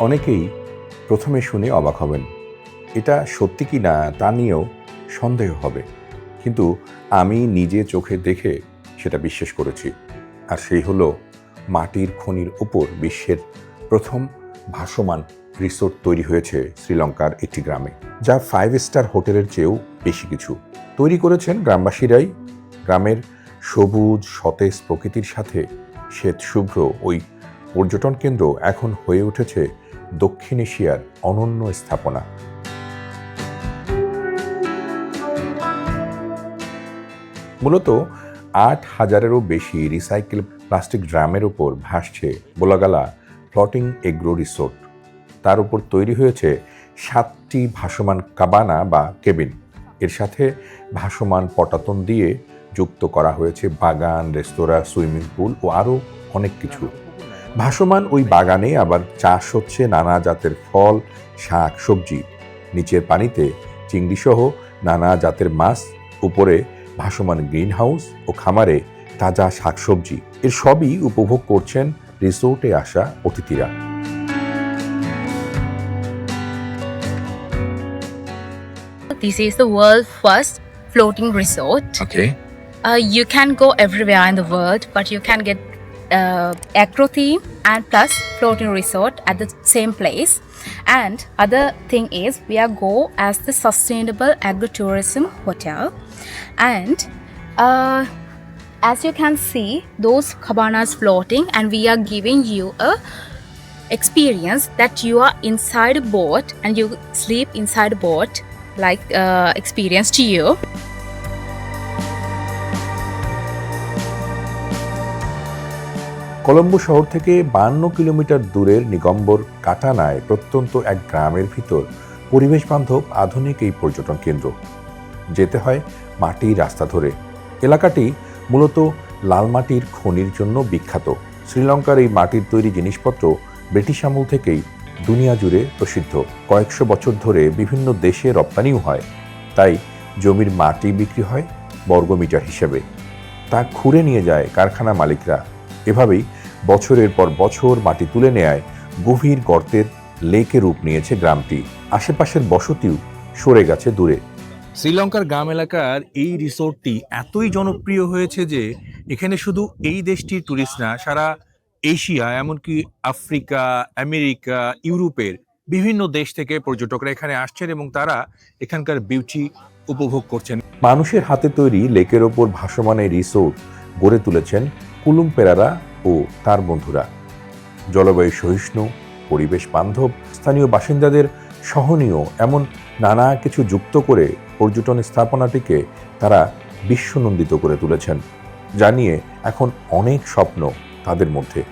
অনেকেই প্রথমে শুনে অবাক হবেন, এটা সত্যি কি না তা নিয়েও সন্দেহ হবে। কিন্তু আমি নিজে চোখে দেখে সেটা বিশ্বাস করেছি। আর সেই হলো মাটির খনির উপর বিশ্বের প্রথম ভাসমান রিসোর্ট তৈরি হয়েছে শ্রীলঙ্কার একটি গ্রামে, যা ফাইভ স্টার হোটেলের চেয়েও বেশি কিছু। তৈরি করেছেন গ্রামবাসীরাই গ্রামের সবুজ, সতেজ প্রকৃতির সাথে শ্বেত শুভ্র ওই পর্যটন কেন্দ্র এখন হয়ে উঠেছে দক্ষিণ এশিয়ার অনন্য স্থাপনা। মূলত আট হাজারেরও বেশি রিসাইকেল প্লাস্টিক ড্রামের ওপর ভাসছে বোলাগালা ফ্লটিং এগ্রো রিসোর্ট তার উপর তৈরি হয়েছে সাতটি ভাসমান কাবানা বা কেবিন। এর সাথে ভাসমান পটাতন দিয়ে যুক্ত করা হয়েছে বাগান, রেস্তোরাঁ, সুইমিং পুল ও আরও অনেক কিছু। ভাসমান ওই বাগানে আবার চাষ হচ্ছে নানা জাতের ফল শাক সবজি নিচের পানিতে চিংড়িসহ নানা জাতের মাছ উপরে ভাসমান গ্রিন হাউস ও খামারে তাজা শাকসবজি এর সবই উপভোগ করছেন রিসোর্টে আসা অতিথিরা This is the world's first floating resort. Okay. Uh, you can go everywhere in the world, but you can get uh, acro theme and plus floating resort at the same place. And other thing is we are go as the sustainable agritourism hotel, and uh, as you can see, those cabanas floating, and we are giving you a experience that you are inside a boat and you sleep inside a boat like uh, experience to you. Colombo শহর থেকে বান্ন kilometre দূরের নিগম্বর কাটানায় প্রত্যন্ত এক গ্রামের ভিতর পরিবেশ বান্ধব আধুনিক এই পর্যটন কেন্দ্র। যেতে হয় মাটির রাস্তা ধরে। এলাকাটি মূলত লাল মাটির খনির জন্য বিখ্যাত। শ্রীলঙ্কার এই মাটির তৈরি জিনিসপত্র ব্রিটিশ আমল থেকেই দুনিয়া জুড়ে প্রসিদ্ধ। কয়েকশো বছর ধরে বিভিন্ন দেশে রপ্তানিও হয়। তাই জমির মাটি বিক্রি হয় বর্গমিটার হিসেবে। তা খুঁড়ে নিয়ে যায় কারখানা মালিকরা। এভাবেই বছরের পর বছর মাটি তুলে নেয় গভীর গর্তের লেকে রূপ নিয়েছে গ্রামটি। আশেপাশের বসতিও সরে গেছে দূরে। শ্রীলঙ্কার গ্রাম এলাকার এই রিসোর্টটি এতই জনপ্রিয় হয়েছে যে এখানে শুধু এই দেশটির ট্যুরিস্ট না সারা এশিয়া এমনকি আফ্রিকা আমেরিকা ইউরোপের বিভিন্ন দেশ থেকে পর্যটকরা এখানে আসছেন এবং তারা এখানকার বিউটি উপভোগ করছেন। মানুষের হাতে তৈরি লেকের ওপর ভাসমান এই রিসোর্ট গড়ে তুলেছেন কুলুম পেরারা ও তার বন্ধুরা জলবায়ু সহিষ্ণু পরিবেশ বান্ধব স্থানীয় বাসিন্দাদের সহনীয় এমন নানা কিছু যুক্ত করে পর্যটন স্থাপনাটিকে তারা বিশ্বনন্দিত করে তুলেছেন জানিয়ে এখন অনেক স্বপ্ন তাদের মধ্যে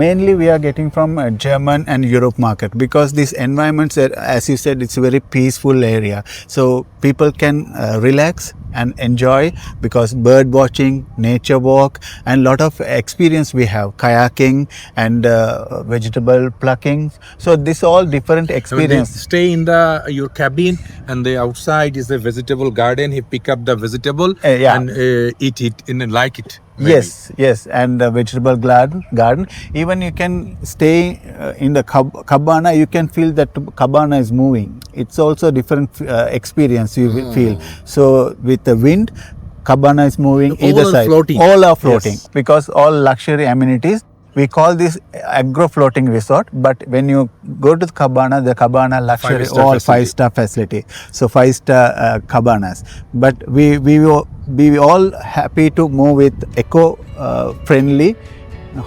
mainly we are getting from uh, german and europe market because these environments are, as you said it's a very peaceful area so people can uh, relax and enjoy because bird watching nature walk and lot of experience we have kayaking and uh, vegetable plucking. So this all different experience. stay in the your cabin and the outside is the vegetable garden. He pick up the vegetable Uh, yeah. and uh, eat it and like it maybe. Yes, yes, and vegetable garden. Garden. Even you can stay uh, in the cab- cabana. You can feel that cabana is moving. It's also different uh, experience you will feel. So with the wind, cabana is moving All either are side. floating. All are floating Yes. because all luxury amenities. We call this agro floating resort, but when you go to the cabana, the cabana luxury, Five-star all facility. five star facility. So five star uh, cabanas. But we we will be all happy to move with eco uh, friendly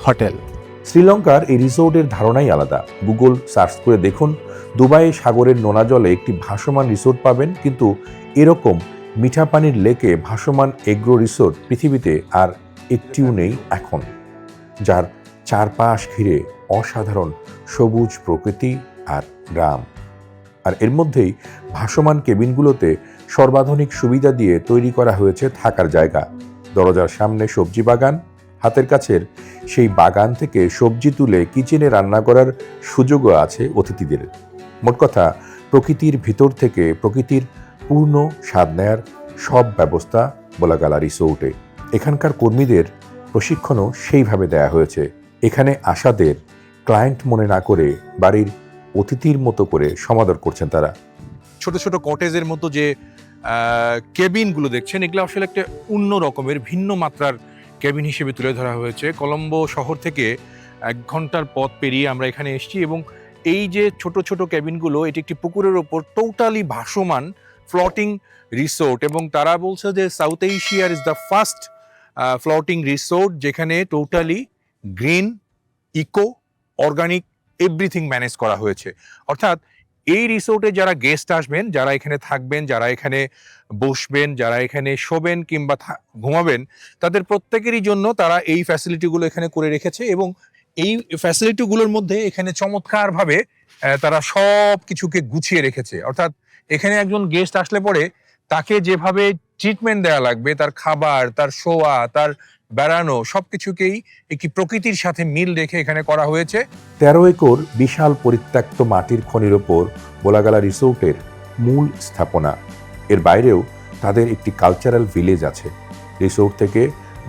hotel. শ্রীলঙ্কার এই রিসোর্টের ধারণাই আলাদা Google search করে দেখুন Dubai সাগরের নোনা জলে একটি ভাসমান রিসোর্ট পাবেন কিন্তু এরকম মিঠা পানির লেকে ভাসমান এগ্রো রিসোর্ট পৃথিবীতে আর একটিও নেই এখন যার চারপাশ ঘিরে অসাধারণ সবুজ প্রকৃতি আর গ্রাম। আর এর মধ্যেই ভাসমান কেবিনগুলোতে সর্বাধুনিক সুবিধা দিয়ে তৈরি করা হয়েছে থাকার জায়গা। দরজার সামনে সবজি বাগান, হাতের কাছের সেই বাগান থেকে সবজি তুলে কিচেনে রান্না করার সুযোগও আছে অতিথিদের। মোট কথা, প্রকৃতির ভিতর থেকে প্রকৃতির পূর্ণ স্বাদ নেয়ার সব ব্যবস্থা বলাগালা রিসোর্টে। এখানকার কর্মীদের প্রশিক্ষণও সেইভাবে দেয়া হয়েছে। এখানে আসাদের ক্লায়েন্ট মনে না করে বাড়ির অতিথির মতো করে সমাদর করছেন তারা। ছোট ছোট কটেজের মতো যে কেবিনগুলো দেখছেন, এগুলো আসলে একটা অন্য রকমের, ভিন্ন মাত্রার কেবিন হিসেবে তুলে ধরা হয়েছে। কলম্বো শহর থেকে এক ঘণ্টার পথ পেরিয়ে আমরা এখানে এসেছি এবং এই যে ছোট ছোট কেবিনগুলো, এটি একটি পুকুরের ওপর টোটালি ভাসমান ফ্লটিং রিসোর্ট এবং তারা বলছে যে সাউথ এশিয়ার is the first floating resort যেখানে totally green, eco, organic, everything manage করা হয়েছে। অর্থাৎ এই রিসোর্টে যারা গেস্ট আসবেন, যারা এখানে থাকবেন, যারা এখানে বসবেন, যারা এখানে শোবেন কিংবা ঘুমাবেন, তাদের প্রত্যেকেরই জন্য তারা এই ফ্যাসিলিটিগুলো এখানে করে রেখেছে এবং এই ফ্যাসিলিটিগুলোর মধ্যে এখানে চমৎকারভাবে তারা সব কিছুকে গুছিয়ে রেখেছে। অর্থাৎ এখানে একজন গেস্ট আসলে পরে তাকে যেভাবে ট্রিটমেন্ট দেওয়া লাগবে, তার খাবার, তার শোয়া, তার বেড়ানো, সবকিছুকেই একটি প্রকৃতির সাথে মিল রেখে এখানে করা হয়েছে। তেরো একর বিশাল পরিত্যক্ত মাটির খনির ওপর বোলাগালা রিসোর্টের মূল স্থাপনা। এর বাইরেও তাদের একটি কালচারাল ভিলেজ আছে। রিসোর্ট থেকে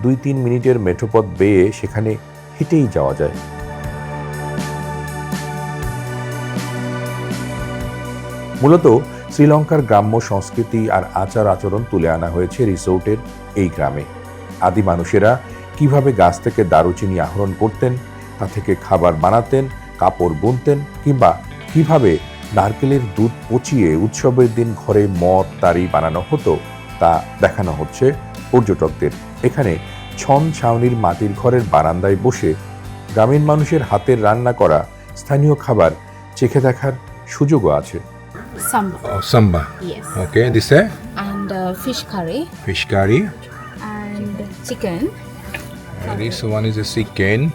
দুই তিন মিনিটের মেঠোপথ বেয়ে সেখানে হেঁটেই যাওয়া যায়। মূলত শ্রীলঙ্কার গ্রাম্য সংস্কৃতি আর আচার আচরণ তুলে আনা হয়েছে রিসোর্টের এই গ্রামে। আদি মানুষেরা কীভাবে গাছ থেকে দারুচিনি আহরণ করতেন, তা থেকে খাবার বানাতেন, কাপড় বুনতেন কিংবা কীভাবে নারকেলের দুধ পচিয়ে উৎসবের দিন ঘরে মদ, তারি বানানো হতো, তা দেখানো হচ্ছে পর্যটকদের। এখানে ছন ছাউনির মাটির ঘরের বারান্দায় বসে গ্রামীণ মানুষের হাতের রান্না করা স্থানীয় খাবার চেখে দেখার সুযোগও আছে। Samba. Oh, samba. Yes. Okay, this is? And uh, fish curry. Fish curry. And chicken. Uh, this one is a chicken.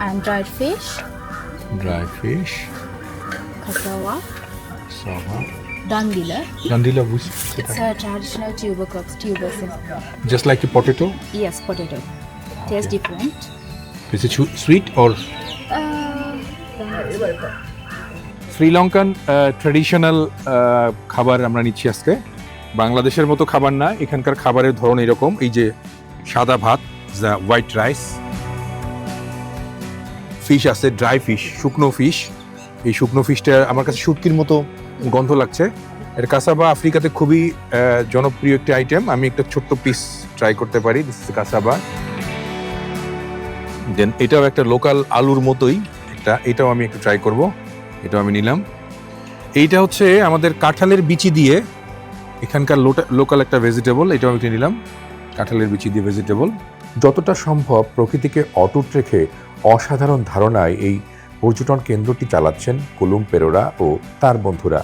And dried fish. Dried fish. Kasawa. Kasawa. Dandila. Dandila, which? It's a traditional tuber crops, tuber Just like a potato? Yes, potato. Tastes different. Is it sweet or? Uh, Sri Lankan traditional খাবার আমরা নিচ্ছি আজকে। বাংলাদেশের মতো খাবার না, এখানকার খাবারের ধরন এরকম। এই যে সাদা ভাত দ্য হোয়াইট রাইস ফিশ আছে ড্রাই ফিশ শুকনো ফিশ এই শুকনো ফিশটা আমার কাছে শুটকির মতো গন্ধ লাগছে। এর কাসাবা আফ্রিকাতে খুবই জনপ্রিয় একটি আইটেম আমি একটা ছোট্ট পিস ট্রাই করতে পারি। দিস কাসাবা দেন এটাও একটা লোকাল আলুর মতোই। একটা এটাও আমি একটু ট্রাই করব। এটাও আমি নিলাম। এইটা হচ্ছে আমাদের কাঁঠালের বিচি দিয়ে এখানকার লোকাল একটা ভেজিটেবল এটাও আমি নিলাম। কাঁঠালের বিচি দিয়ে ভেজিটেবল যতটা সম্ভব প্রকৃতিকে অটুট রেখে অসাধারণ ধারণায় এই পর্যটন কেন্দ্রটি চালাচ্ছেন কুলুম পেরোরা ও তার বন্ধুরা,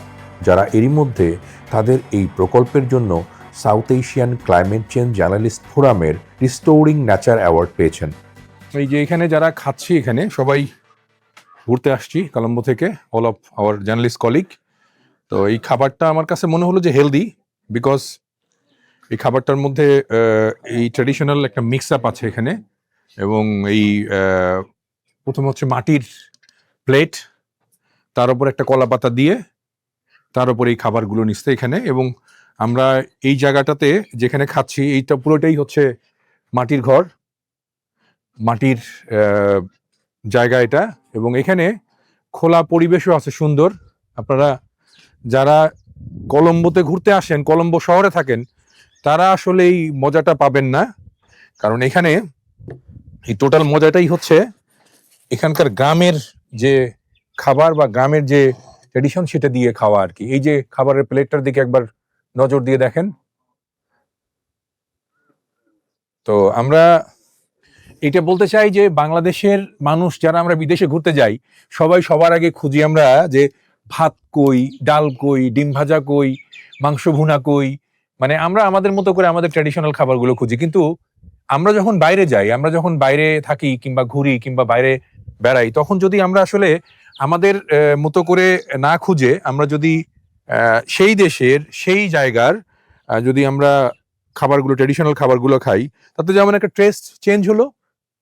যারা এরই মধ্যে তাদের এই প্রকল্পের জন্য south Asian climate change journalist ফোরামের রিস্টোরিং ন্যাচার অ্যাওয়ার্ড পেয়েছেন। এই যে এখানে যারা খাচ্ছি এখানে, সবাই ঘুরতে আসছি কলম্বো থেকে all of our journalist colleague তো এই খাবারটা আমার কাছে মনে হলো যে হেলদি বিকজ এই খাবারটার মধ্যে এই ট্রেডিশনাল একটা মিক্স আপ আছে এখানে এবং এই প্রথম হচ্ছে মাটির প্লেট তার উপর একটা কলা পাতা দিয়ে তার উপর এই খাবারগুলো নিচ্ছে এখানে এবং আমরা এই জায়গাটাতে যেখানে খাচ্ছি, এইটা পুরোটাই হচ্ছে মাটির ঘর, মাটির জায়গা এটা এবং এখানে খোলা পরিবেশও আছে সুন্দর। আপনারা যারা কলম্বোতে ঘুরতে আসেন, কলম্বো শহরে থাকেন, তারা আসলে এই মজাটা পাবেন না। কারণ এখানে এই টোটাল মজাটাই হচ্ছে এখানকার গ্রামের যে খাবার বা গ্রামের যে ট্রেডিশন সেটা দিয়ে খাওয়া আর কি। এই যে খাবারের প্লেটটার দিকে একবার নজর দিয়ে দেখেন। তো আমরা এটা বলতে চাই যে বাংলাদেশের মানুষ যারা আমরা বিদেশে ঘুরতে যাই, সবাই সবার আগে খুঁজি আমরা যে ভাত কই, ডাল কই, ডিম ভাজা কই, মাংস ভুনা কই। মানে আমরা আমাদের মতো করে আমাদের ট্র্যাডিশনাল খাবারগুলো খুঁজি। কিন্তু আমরা যখন বাইরে যাই, আমরা যখন বাইরে থাকি কিংবা ঘুরি কিংবা বাইরে বেড়াই, তখন যদি আমরা আসলে আমাদের মতো করে না খুঁজে, আমরা যদি সেই দেশের, সেই জায়গার যদি আমরা খাবারগুলো ট্র্যাডিশনাল খাবারগুলো খাই, তাতে যেমন একটা টেস্ট চেঞ্জ হলো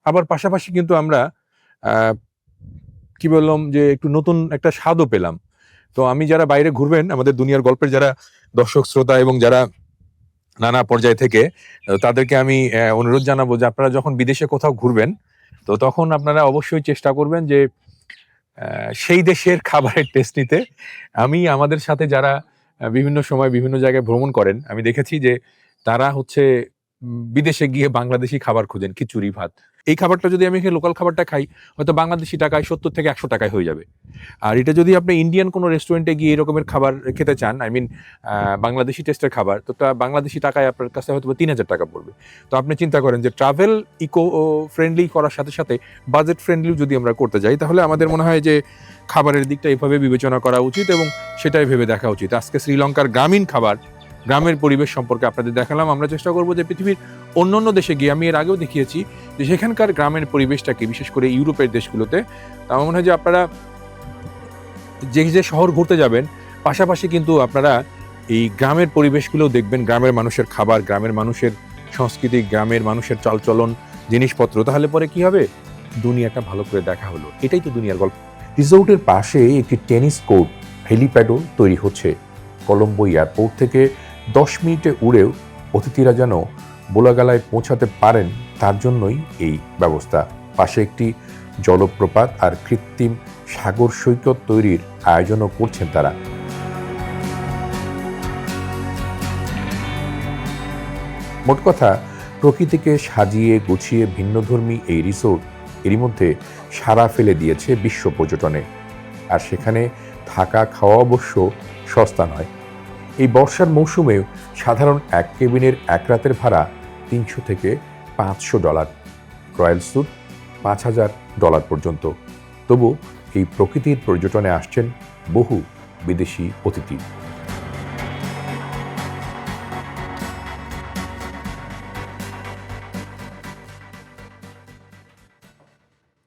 আবার পাশাপাশি কিন্তু আমরা কি বললাম যে একটু নতুন একটা স্বাদও পেলাম। তো আমি যারা বাইরে ঘুরবেন, আমাদের দুনিয়ার গল্পের যারা দর্শক, শ্রোতা এবং যারা নানা পর্যায় থেকে তাদেরকে আমি অনুরোধ জানাব যে আপনারা যখন বিদেশে কোথাও ঘুরবেন, তো তখন আপনারা অবশ্যই চেষ্টা করবেন যে সেই দেশের খাবারের টেস্ট নিতে। আমি আমাদের সাথে যারা বিভিন্ন সময় বিভিন্ন জায়গায় ভ্রমণ করেন, আমি দেখেছি যে তারা হচ্ছে বিদেশে গিয়ে বাংলাদেশি খাবার খুঁজেন, খিচুড়ি, ভাত। এই খাবারটা যদি আমি এখানে লোকাল খাবারটা খাই, হয়তো বাংলাদেশি টাকায় সত্তর থেকে একশো টাকায় হয়ে যাবে। আর এটা যদি আপনি ইন্ডিয়ান কোনো রেস্টুরেন্টে গিয়ে এরকমের খাবার খেতে চান আই মিন বাংলাদেশি টেস্টের খাবার, তো তা বাংলাদেশি টাকায় আপনার কাছে হয়তো তিন হাজার টাকা পড়বে। তো আপনি চিন্তা করেন যে ট্রাভেল ইকো ফ্রেন্ডলি করার সাথে সাথে বাজেট ফ্রেন্ডলিও যদি আমরা করতে যাই, তাহলে আমাদের মনে হয় যে খাবারের দিকটা এভাবে বিবেচনা করা উচিত এবং সেটাই ভেবে দেখা উচিত। আজকে শ্রীলঙ্কার গ্রামীণ খাবার গ্রামের পরিবেশ সম্পর্কে আপনাদের দেখালাম। আমরা চেষ্টা করব যে পৃথিবীর অন্য অন্য দেশে গিয়ে, আমি এর আগেও দেখিয়েছি যে সেখানকার গ্রামের পরিবেশটাকে, বিশেষ করে ইউরোপের দেশগুলোতে আমার মনে হয় যে আপনারা যে যে শহর ঘুরতে যাবেন, পাশাপাশি কিন্তু আপনারা এই গ্রামের পরিবেশগুলোও দেখবেন, গ্রামের মানুষের খাবার, গ্রামের মানুষের সংস্কৃতি, গ্রামের মানুষের চালচলন, জিনিসপত্র। তাহলে পরে কি হবে? দুনিয়াটা ভালো করে দেখা হলো। এটাই তো দুনিয়ার গল্প। রিসোর্টের পাশে একটি টেনিস কোর্ট, হেলিপ্যাডও তৈরি হচ্ছে। কলম্বো এয়ারপোর্ট থেকে দশ মিনিটে উড়েও অতিথিরা যেন বোলাগালায় পৌঁছাতে পারেন, তার জন্যই এই ব্যবস্থা। পাশে একটি জলপ্রপাত আর কৃত্রিম সাগর সৈকত তৈরির আয়োজনও করছেন তারা। মোট কথা, প্রকৃতিকে সাজিয়ে গুছিয়ে ভিন্নধর্মী এই রিসোর্ট এরই মধ্যে সাড়া ফেলে দিয়েছে বিশ্ব পর্যটনে। আর সেখানে থাকা খাওয়া অবশ্য সস্তা নয়। এই বর্ষার মৌসুমেও সাধারণ এক কেবিনের এক রাতের ভাড়া তিনশো থেকে পাঁচশো ডলার। রয়্যাল স্যুট পাঁচ হাজার ডলার পর্যন্ত। তবু এই প্রকৃতির পর্যটনে আসছেন বহু বিদেশি অতিথি।